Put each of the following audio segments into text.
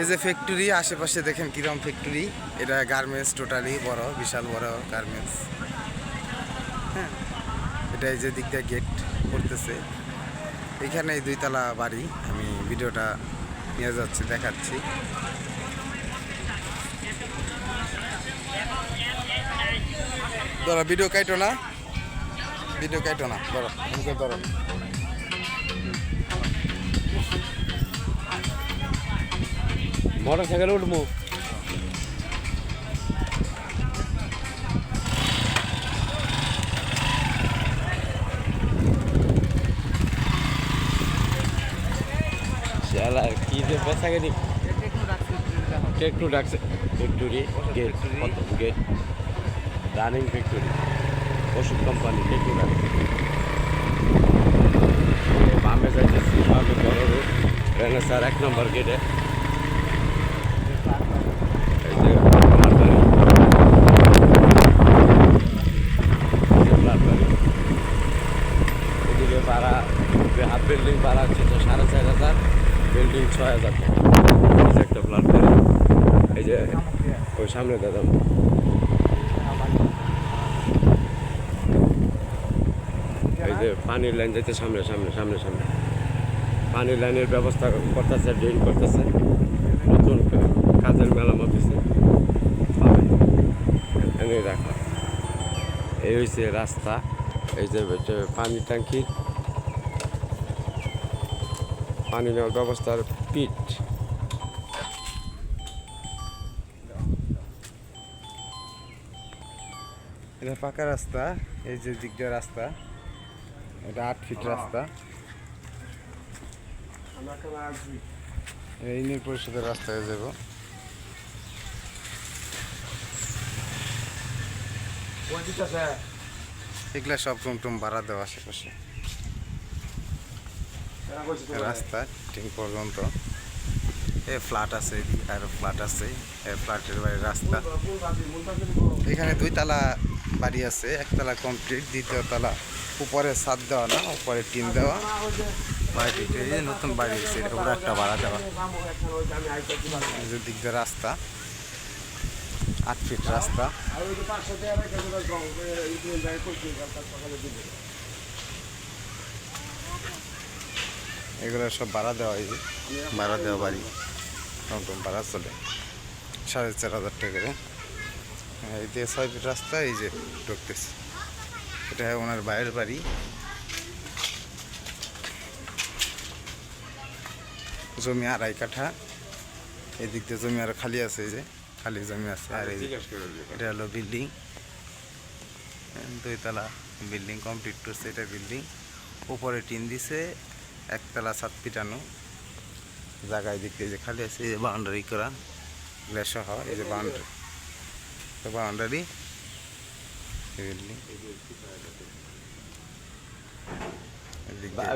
এই যে ফ্যাক্টরি আশেপাশে দেখেন কিরম ফ্যাক্টরি এটা গার্মেন্টস টোটালি বড়, বিশাল বড় গার্মেন্টস হ্যাঁ এটা এই যে দিক দিয়ে গেট করতেছে। এখানে দুইতলা বাড়ি, আমি ভিডিওটা নিয়ে যাচ্ছি, দেখাচ্ছি। ধরো ভিডিও কাইটো না? ভিডিও কাইটো না, ধরো ধরো। মোটর সাইকেল উঠবো এক নম্বর গেটে এই যে আমার বাড়ি। এই যে ফ্ল্যাট বাড়ি। এদিকে ভাড়া হাফ বিল্ডিং ভাড়া হচ্ছে তো সাড়ে চার হাজার বিল্ডিং ছয় হাজার টাকা। একটা ফ্ল্যাট এই যে, ওই সামনে দাদা। এই যে পানির লাইন যাইতে সামনে সামনে সামনে সামনে। পানির লাইনের ব্যবস্থা করতেছে ড্রেন করতেছে। নতুন কাজের দিছে পাবে এনে রাখা। এই হয়েছে রাস্তা। এই যে হচ্ছে পানি ট্যাঙ্কি। পানি নেওয়ার ব্যবস্থার পিট এটা পাকা রাস্তা এই যে দিক দিয়ে রাস্তা এটা আট ফিট রাস্তা। এই ইউনিয়ন পরিষদের রাস্তায় যাব। এগুলা সব রুম টুম ভাড়া দেওয়া আশেপাশে। রাস্তা ঠিক পর্যন্ত। এ ফ্ল্যাট আছে, আর ফ্ল্যাট আছে, এ ফ্ল্যাটের বাইরে রাস্তা। এখানে দুই তালা বাড়ি আছে, একতলা কমপ্লিট দ্বিতীয় তলা উপরে ছাদ দেওয়া না, উপরে টিন দেওয়া। বাড়িটি এই নতুন বাড়ি হয়েছে, এটা একটা ভাড়া দেওয়া। দিক দিয়ে রাস্তা, আট ফিট রাস্তা। এগুলো সব ভাড়া দেওয়া এই যে। ভাড়া দেওয়া বাড়ি। নতুন ভাড়া চলে। সাড়ে চার হাজার টাকা করে হ্যাঁ, এই দিয়ে ছয় ফিট রাস্তা এই যে ঢুকতেছে। এটা ওনার বাইরের বাড়ি। জমি আড়াই কাঠা। এদিক দিয়ে জমি আর খালি আছে এই যে খালি জমি আছে। আর এই যে এটা হলো বিল্ডিং। দুইতলা বিল্ডিং কমপ্লিট করছে এটা বিল্ডিং। উপরে টিন দিছে একতলা সাত পিটানো। জায়গায় দিক দিয়ে যে খালি আছে এই যে বাউন্ডারি করা। এগুলা সহ এই যে বাউন্ডারি। তো বাউন্ডারি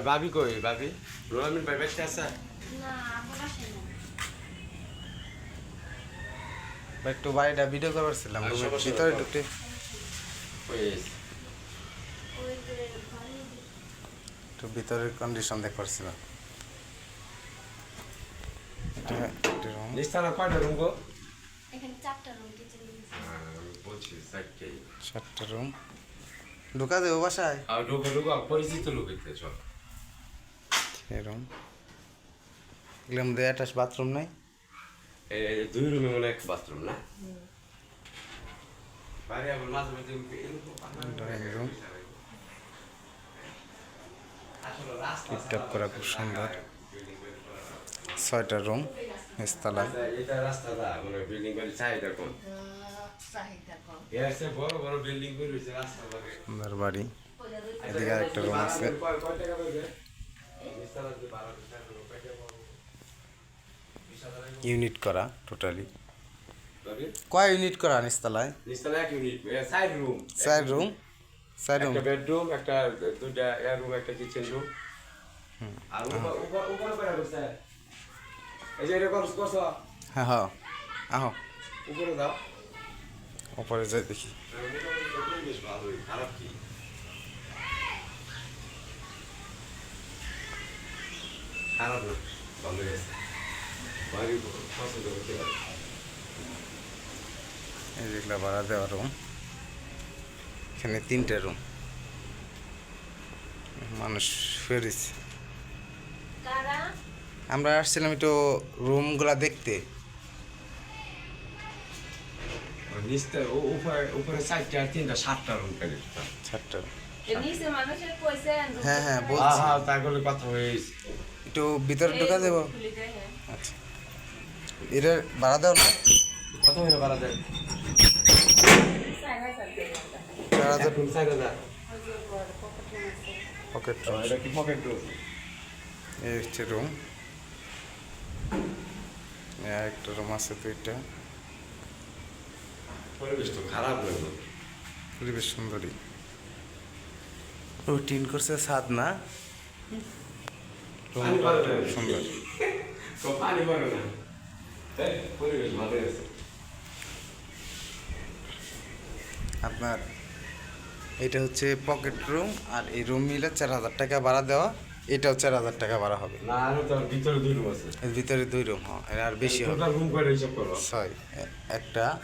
ভাবি কই ভাবি রোলামিন ভাই আছে? একটু বাড়িটা ভিডিও করবার ছিলাম ভিতরে ঢুকতে ওই ওই যে ঘরে একটু ভিতরের কন্ডিশন দেখবার ছিলাম এটা একটা room, নিস্তানা কয়টা রুম গো? এখানে চারটা রুম চারটা। রুম ঢুকা দেবো বাসায়। আর ঢুকো ঢুকো পরিচিত লোক এরকম অ্যাটাচ বাথরুম নাই? দুই রুমে মনে হয় এক বাথরুম না? বাইরে আবার মাঝে মাঝে ড্রয়িং রুম আসলে রাস্তা টিপটপ করা খুব সুন্দর। ছয়টা রুম নিচতলায়। এটা মানে বিল্ডিং করে চাহিদা কম সুন্দর বাড়ি। এদিকে আরেকটা রুম আছে। ইউনিট করা টোটালি কয় ইউনিট করা নিচতলায়? এক ইউনিট চার রুম চার রুম একটা বেডরুম একটা দুইটা এয়ার রুম একটা কিচেন রুম। আর উপর উপর উপরে করে করছে এই যে এটা করছ হ্যাঁ হ্যাঁ। আহো। উপরে দাও উপরে যাই দেখি। বেশ ভালোই খারাপ কি খারাপ ভালোই আছে বাড়ি পছন্দ করতে পারে। এই ভাড়া দেওয়া রুম। এখানে তিনটে রুম মানুষ ফেরিছে। কারা? আমরা আসছিলাম একটু রুমগুলা দেখতে। হ্যাঁ হ্যাঁ হ্যাঁ বলছি। হ্যাঁ তাগুলো কথা হয়েছে। একটু ভিতরে ঢোকা দেবো? হ্যাঁ। আচ্ছা। এটা ভাড়া দাও না? কত হয়ে দেয়? পকেট তো এটা কি পকেট রুম? এই হচ্ছে রুম। একটা রুম আছে দুইটা। পরিবেশ তো খারাপ লাগল পরিবেশ সুন্দরী। ও টিন করছে ছাদ না? পানি পারে না। সুন্দর। পানি পারে না। পরিবেশ ভালো আছে। আপনার এটা হচ্ছে পকেট রুম আর এই রুম মিলে চার হাজার টাকা ভাড়া দেওয়া এটাও চার হাজার টাকা ভাড়া হবে। ভিতরে দুই রুম আছে। ভিতরে দুই রুম হয় আর বেশি হবে। ছয় একটা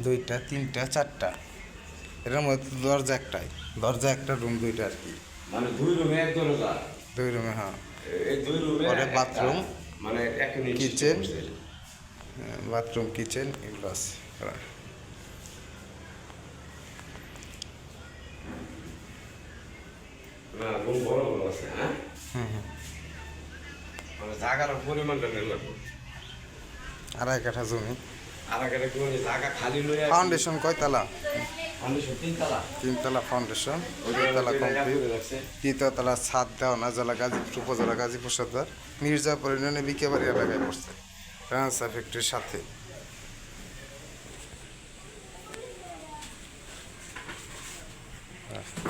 দুইটা তিনটা চারটা। এটার মধ্যে দরজা একটাই দরজা একটা রুম দুইটা আর কি। মানে দুই রুমে এক দরজা? দুই রুমে হ্যাঁ। দুই রুমে পরে একটা- মানে kitchen। বাথরুম কিচেন এগুলো আছে। না রুম বড় বড় আছে হ্যাঁ? হুম মানে জায়গার পরিমাণটা নেই আড়াই কাঠা জমি। জায়গা খালি লইয়া ফাউন্ডেশন কয়তলা ফাউন্ডেশন তিনতলা তিনতলা ফাউন্ডেশন দুইতলা কমপ্লিট তৃতীয়তলা ছাদ দেওয়া না জেলা গাজীপুর উপজেলা গাজীপুর সদর। মির্জাপুর ইউনিয়নে বিকেবাড়ি এলাকায় পড়ছে। ফ্যাক্টরির সাথে।